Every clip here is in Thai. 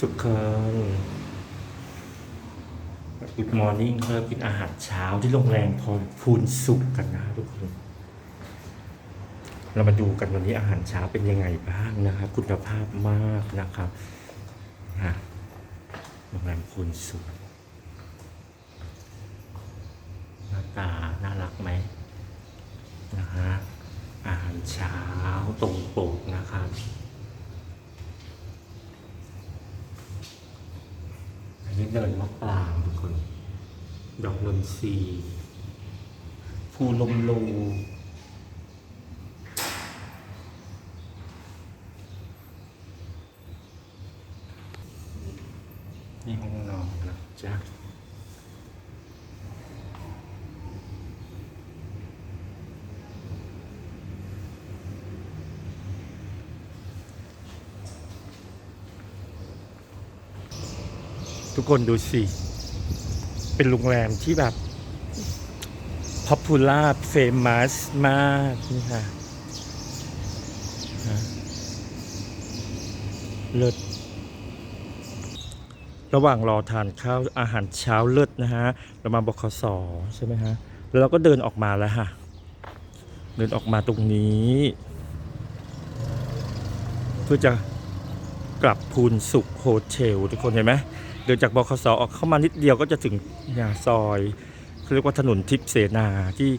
ทุกคน Good morning เรากินอาหารเช้าที่โรงแรมพรพูนสุขกันนะทุกคน เรามาดูกันวันนี้อาหารเช้าเป็นยังไงบ้างนะครับ คุณภาพมากนะครับอะโรงแรมพูนสุขหน้าตาน่ารักไหมนะฮะอาหารเช้าตรงปกนะครับ อันนี้ เดินมะปรางทุกคน ดอกนนทรีภูลมลูนี่ห้องนอนนะจ๊ะ ทุกคนดูสิ เป็นโรงแรมที่แบบ p o p u l a r famous มากนี่ค่ะเลิศระหว่างรอทานข้าวอาหารเช้าเลิศนะฮะ เรามาบคสใช่ไหมฮะ แล้วเราก็เดินออกมาแล้วค่ะเดินออกมาตรงนี้ เพื่อจะกลับพูนสุขโฮเทลทุกคนเห็นไหม เดินจากบคสออกเข้ามานิดเดียวก็จะถึงเนี่ยซอยเขาเรียกว่าถนนทิพย์เสนาที่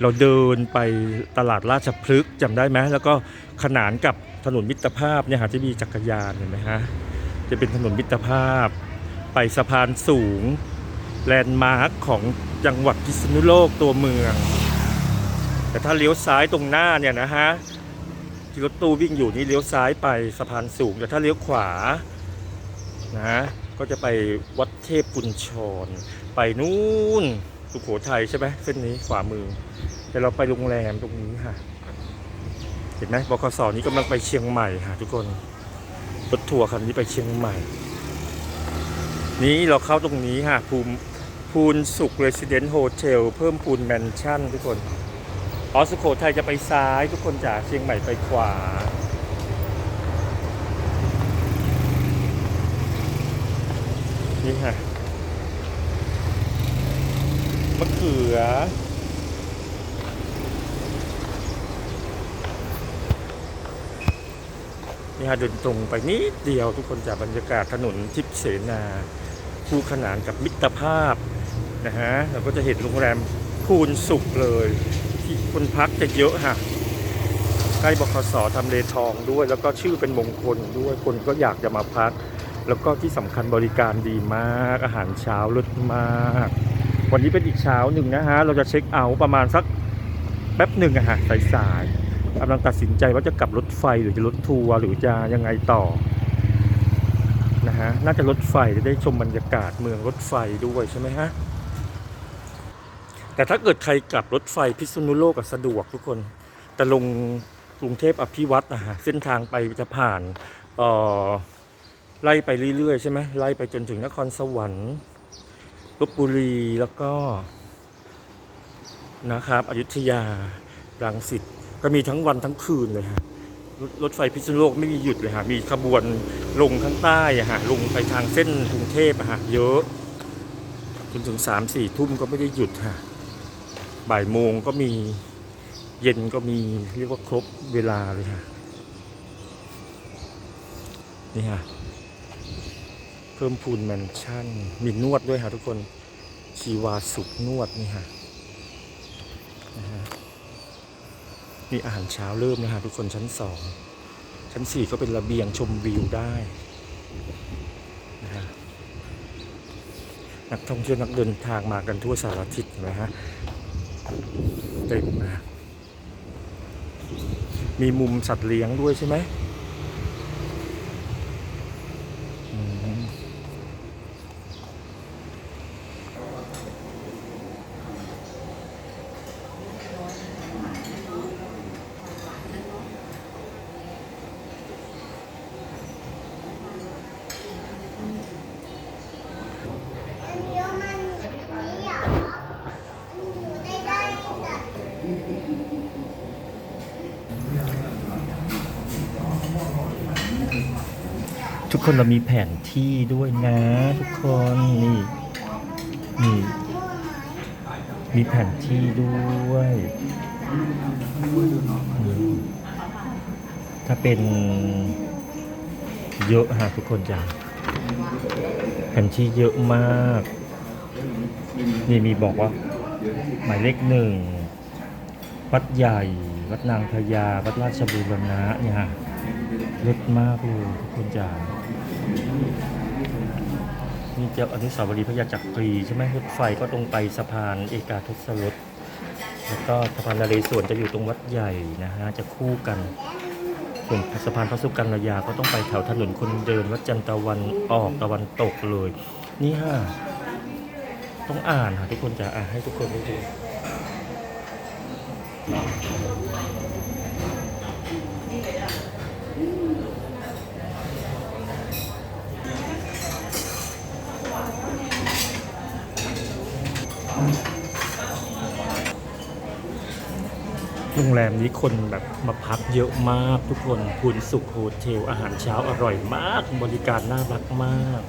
เราเดินไปตลาดราชพฤกษ์จำได้ไหมแล้วก็ขนานกับถนนมิตรภาพเนี่ยฮะที่มีจักรยานเห็นไหมฮะจะเป็นถนนมิตรภาพ ไปสะพานสูงแลนด์มาร์คของจังหวัดพิษณุโลกตัวเมือง แต่ถ้าเลี้ยวซ้ายตรงหน้าเนี่ยนะฮะที่รถตู้วิ่งอยู่นี่เลี้ยวซ้ายไปสะพานสูง แต่ถ้าเลี้ยวขวานะ ก็จะไปวัดเทพปุญชร ไปนู่นสุโขทัยใช่ไหมเส้นนี้ขวามือ แต่เราไปโรงแรมตรงนี้ค่ะ เห็นไหมบคสนี้กำลังไปเชียงใหม่ค่ะทุกคนรถทัวร์คันนี้ไปเชียงใหม่ นี้เราเข้าตรงนี้ค่ะภูมิพูนสุขเรสซิเดนต์โฮเทลเพิ่มพูนแมนชั่นทุกคน อ๋อสุโขทัยจะไปซ้ายทุกคนจากเชียงใหม่ไปขวา นี่ค่ะมะเขือ นี่ค่ะเดินตรงไปนิดเดียวทุกคนจากบรรยากาศถนนทิพย์เสนาคู่ขนานกับมิตรภาพนะฮะเราก็จะเห็นโรงแรมพูนสุขเลย ที่คนพักจะเยอะค่ะใกล้บขสทำเลทองด้วย แล้วก็ชื่อเป็นมงคลด้วยคนก็อยากจะมาพัก แล้วก็ที่สำคัญบริการดีมาก อาหารเช้าเลิศมาก วันนี้เป็นอีกเช้าหนึ่งนะฮะ เราจะเช็คเอาท์ประมาณสักแป๊บหนึ่งอะฮะสายๆกำลังตัดสินใจว่าจะกลับรถไฟหรือจะรถทัวร์หรือจะยังไงต่อนะฮะ น่าจะรถไฟจะได้ชมบรรยากาศเมืองรถไฟด้วยใช่ไหมฮะ แต่ถ้าเกิดใครกลับรถไฟพิษณุโลกสะดวกทุกคนแต่ลงกรุงเทพอภิวัตนะฮะเส้นทางไปจะผ่านเอ่อ ไล่ไปเรื่อยๆใช่ไหมไล่ไปจนถึงนครสวรรค์ลบบุรีแล้วก็นะครับอยุธยารังสิตก็มีทั้งวันทั้งคืนเลยฮะรถรถไฟพิษณุโลกไม่มีหยุดเลยฮะมีขบวนลงข้างใต้อะฮะลงไปทางเส้นกรุงเทพอะฮะเยอะจนถึงสามสี่ทุ่มก็ไม่ได้หยุดฮะบ่ายโมงก็มีเย็นก็มีเรียกว่าครบเวลาเลยฮะนี่ฮะ พิ่มพูนแมนชั่น มีนวดด้วยฮะทุกคนชีวาสุขนวดนี่ฮะนะฮะมีอาหารเช้าเริ่มนะฮะทุกคนชั้นสองชั้นสี่ก็เป็นระเบียงชมวิวได้นะฮะนักท่องเที่ยวนักเดินทางมากันทั่วสารทิศนไหมฮะเต็มนะมีมุมสัตว์เลี้ยงด้วยใช่ไหมอืม อันเดียวมันนี่เหรอมันอยู่ได้ได้แต่ ทุกคนเรามีแผนที่ด้วยนะ ทุกคนนี่นี่มีแผนที่ด้วยถ้าเป็นเยอะฮะทุกคนจ้ะแผนที่เยอะมาก นี่มีบอกว่า หมายเลขหนึ่งวัดใหญ่ วัดนางพญา วัดราชบูรณะเนี่ยฮะเลิศมากเลยทุกคนจ๋า นี่เจ้าอนุสาวรีย์พระยาจักรีใช่ไหมรถไฟก็ตรงไปสะพานเอกาทศรสแล้วก็สะพานนเรศวรจะอยู่ตรงวัดใหญ่นะฮะจะคู่กันส่วนสะพานพระสุกัญญาก็ต้องไปแถวถนนคนเดินวัดจันทร์ตะวันออกตะวันตกเลย นี่ฮะต้องอ่านค่ะทุกคนจะอ่านให้ทุกคนได้ดู โรงแรมนี้คนแบบมาพักเยอะมากทุกคนคุณสุขโฮเทลอาหารเช้าอร่อยมาก บริการน่ารักมาก